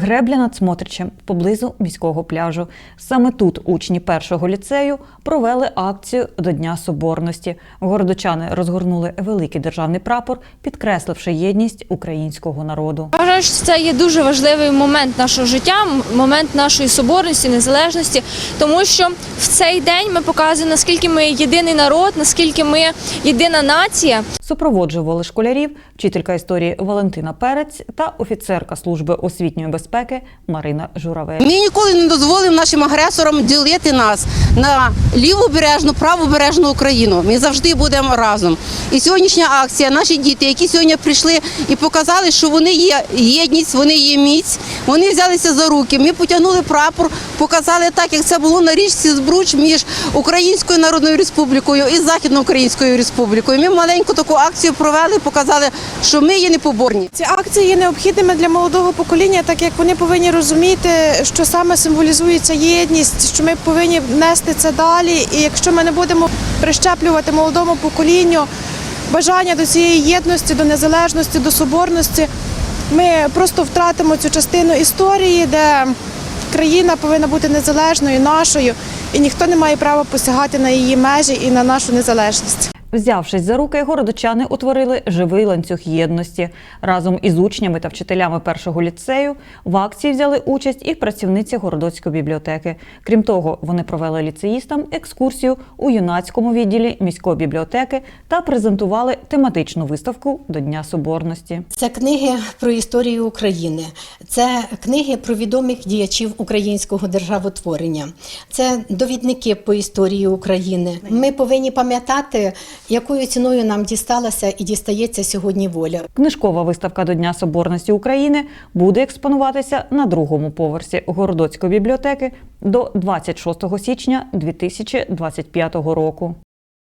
Гребля над Смотричем поблизу міського пляжу. Саме тут учні першого ліцею провели акцію до Дня Соборності. Городочани розгорнули великий державний прапор, підкресливши єдність українського народу. Вважаю, що це є дуже важливий момент нашого життя, момент нашої соборності, незалежності, тому що в цей день ми показуємо, наскільки ми єдиний народ, наскільки ми єдина нація. Супроводжували школярів вчителька історії Валентина Перець та офіцерка служби освітньої безпеки Марина Журавель. Ми ніколи не дозволимо нашим агресорам ділити нас на лівобережну, правобережну Україну. Ми завжди будемо разом. І сьогоднішня акція, наші діти, які сьогодні прийшли і показали, що вони є єдність, вони є міць, вони взялися за руки. Ми потягнули прапор, показали так, як це було на річці Збруч між Українською Народною Республікою і Західноукраїнською Республікою. Ми маленьку таку акцію провели, показали, що ми є непоборні. Ці акції є необхідними для молодого покоління, так як вони повинні розуміти, що саме символізується єдність, що ми повинні нести це далі. І якщо ми не будемо прищеплювати молодому поколінню бажання до цієї єдності, до незалежності, до соборності, ми просто втратимо цю частину історії, де країна повинна бути незалежною, нашою, і ніхто не має права посягати на її межі і на нашу незалежність. Взявшись за руки, городочани утворили живий ланцюг єдності. Разом із учнями та вчителями першого ліцею в акції взяли участь і працівниці Городоцької бібліотеки. Крім того, вони провели ліцеїстам екскурсію у юнацькому відділі міської бібліотеки та презентували тематичну виставку до Дня Соборності. Це книги про історію України, це книги про відомих діячів українського державотворення, це довідники по історії України. Ми повинні пам'ятати, якою ціною нам дісталася і дістається сьогодні воля. Книжкова виставка до Дня Соборності України буде експонуватися на другому поверсі Городоцької бібліотеки до 26 січня 2025 року.